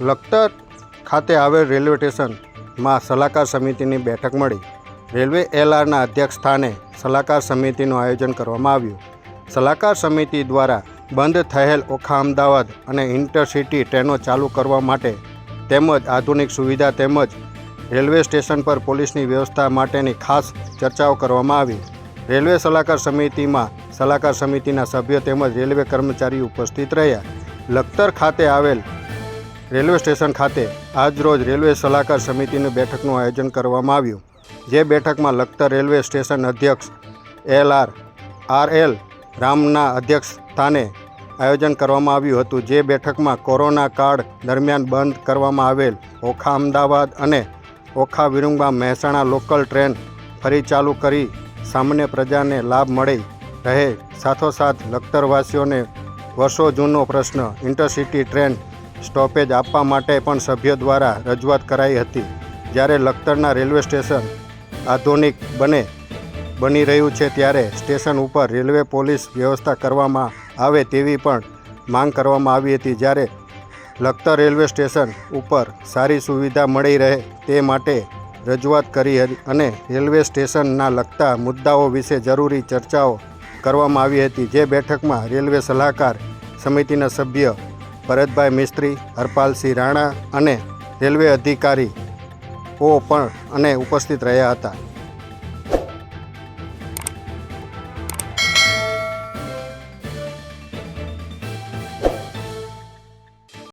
લખતર ખાતે આવેલ રેલવે સ્ટેશનમાં સલાહકાર સમિતિની બેઠક મળી. રેલવે એલઆરના અધ્યક્ષ સ્થાને સલાહકાર સમિતિનું આયોજન કરવામાં આવ્યું. સલાહકાર સમિતિ દ્વારા બંધ થયેલ ઓખા અમદાવાદ અને ઇન્ટરસિટી ટ્રેનો ચાલુ કરવા માટે તેમજ આધુનિક સુવિધા તેમજ રેલવે સ્ટેશન પર પોલીસની વ્યવસ્થા માટેની ખાસ ચર્ચાઓ કરવામાં આવી. રેલવે સલાહકાર સમિતિમાં સલાહકાર સમિતિના સભ્યો તેમજ રેલવે કર્મચારી ઉપસ્થિત રહ્યા. લખતર ખાતે આવેલ રેલવે સ્ટેશન ખાતે આજરોજ રેલવે સલાહકાર સમિતિની બેઠકનું આયોજન કરવામાં આવ્યું, જે બેઠકમાં લખતર રેલવે સ્ટેશન અધ્યક્ષ એલ આર આર એલ રામના અધ્યક્ષ સ્થાને આયોજન કરવામાં આવ્યું હતું, જે બેઠકમાં કોરોના કાળ દરમિયાન બંધ કરવામાં આવેલ ઓખા અમદાવાદ અને ઓખા વિરુંગા મહેસાણા લોકલ ટ્રેન ફરી ચાલુ કરી સામાન્ય પ્રજાને લાભ મળી રહે. સાથોસાથ લખતરવાસીઓને વર્ષો જૂનો પ્રશ્ન, ઇન્ટરસિટી ટ્રેન સ્ટોપેજ આપવા માટે પણ સભ્યો દ્વારા રજૂઆત કરાઈ હતી. જ્યારે લખતરના રેલવે સ્ટેશન આધુનિક બને, બની રહ્યું છે ત્યારે સ્ટેશન ઉપર રેલવે પોલીસ વ્યવસ્થા કરવામાં આવે તેવી પણ માંગ કરવામાં આવી હતી. જ્યારે લખતર રેલવે સ્ટેશન ઉપર સારી સુવિધા મળી રહે તે માટે રજૂઆત કરી હતી અને રેલવે સ્ટેશનના લગતા મુદ્દાઓ વિશે જરૂરી ચર્ચાઓ કરવામાં આવી હતી. જે બેઠકમાં રેલવે સલાહકાર સમિતિના સભ્ય ભરતભાઈ મિસ્ત્રી હરપાલસિંહ રાણા અને રેલવે અધિકારીઓ પણ અને ઉપસ્થિત રહ્યા હતા.